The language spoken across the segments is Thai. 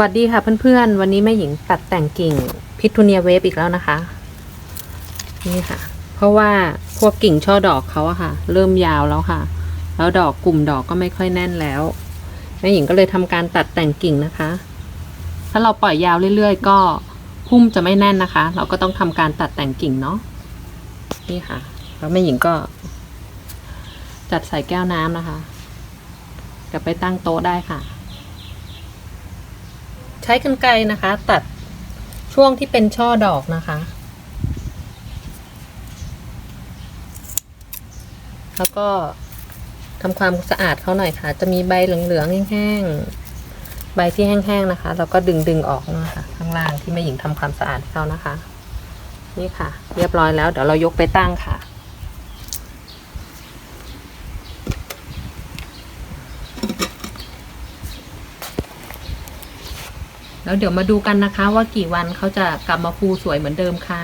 วัสดีค่ะเพื่อนๆ วันนี้แม่หญิงตัดแต่งกิ่งพิทูเนียเวฟอีกแล้วนะคะ นี่ค่ะ เพราะว่าพวกกิ่งช่อดอกเขาอะค่ะ เริ่มยาวแล้วค่ะ แล้วดอกกลุ่มดอกก็ไม่ค่อยแน่นแล้วแม่หญิงก็เลยทำการตัดแต่งกิ่งนะคะ ถ้าเราปล่อยยาวเรื่อยๆ ก็พุ่มจะไม่แน่นนะคะ เราก็ต้องทำการตัดแต่งกิ่งเนาะนี่ค่ะ แล้วแม่หญิงก็ จัดใส่แก้วน้ำนะคะกลับไปตั้งโต๊ะได้ค่ะ ใช้กรรไกรนะคะ ตัดช่วงที่เป็นช่อดอกนะคะ แล้วก็ทำความสะอาดเขาหน่อยค่ะ จะมีใบเหลืองๆแห้งๆใบที่แห้งๆนะคะ แล้วก็ดึงๆออกนะคะข้างล่างที่แม่หญิงทำความสะอาดเขานะคะ นี่ค่ะ เรียบร้อยแล้วเดี๋ยวเรายกไปตั้งค่ะ แล้วเดี๋ยวมาดูกันนะคะ ว่ากี่วันเขาจะกลับมาฟูสวยเหมือนเดิมค่ะ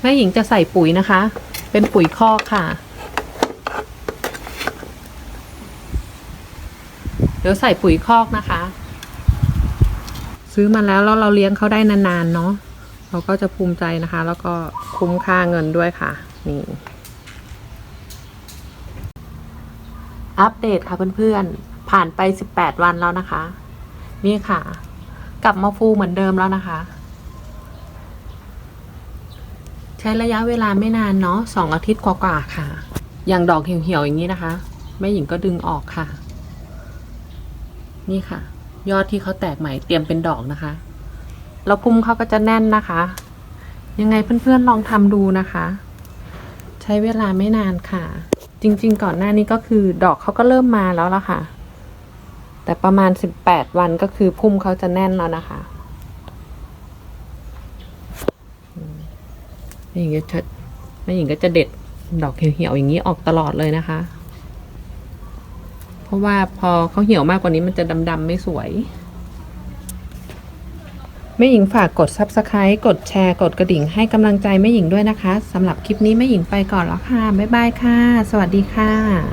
แม่หญิงจะใส่ปุ๋ยนะคะ เป็นปุ๋ยคอกค่ะ เดี๋ยวใส่ปุ๋ยคอกนะคะ ซื้อมาแล้วแล้วเราเลี้ยงเขาได้นานๆเนาะเราก็จะภูมิใจนะคะ แล้วก็คุ้มค่าเงินด้วยค่ะ นี่อัปเดตค่ะเพื่อนๆ ผ่านไป 18 วันแล้วนะคะ นี่ค่ะ กลับมาฟูเหมือนเดิมแล้วนะคะ ใช้ระยะเวลาไม่นานเนาะสองอาทิตย์กว่าๆค่ะ อย่างดอกเหี่ยวๆอย่างนี้นะคะแม่หญิงก็ดึงออกค่ะ นี่ค่ะ ยอดที่เขาแตกใหม่เตรียมเป็นดอกนะคะ แล้วพุ่มเขาก็จะแน่นนะคะ ยังไงเพื่อนๆลองทำดูนะคะ ใช้เวลาไม่นานค่ะ จริงๆ ก่อนหน้านี้ก็คือดอกเขาก็เริ่มมาแล้วละค่ะ แต่ประมาณสิบแปดวันก็คือพุ่มเขาจะแน่นแล้วนะคะอืมแม่หญิงก็จะแม่หญิงก็จะเด็ดดอกเหี่ยวๆอย่างนี้ออกตลอดเลยนะคะ เพราะว่าพอเขาเหี่ยวมากกว่านี้มันจะดำๆไม่สวยแม่หญิงฝากกด Subscribe กดแชร์ กดกระดิ่งให้กำลังใจแม่หญิงด้วยนะคะสำหรับคลิปนี้แม่หญิงไปก่อนแล้วค่ะ บ๊ายบายค่ะ สวัสดีค่ะ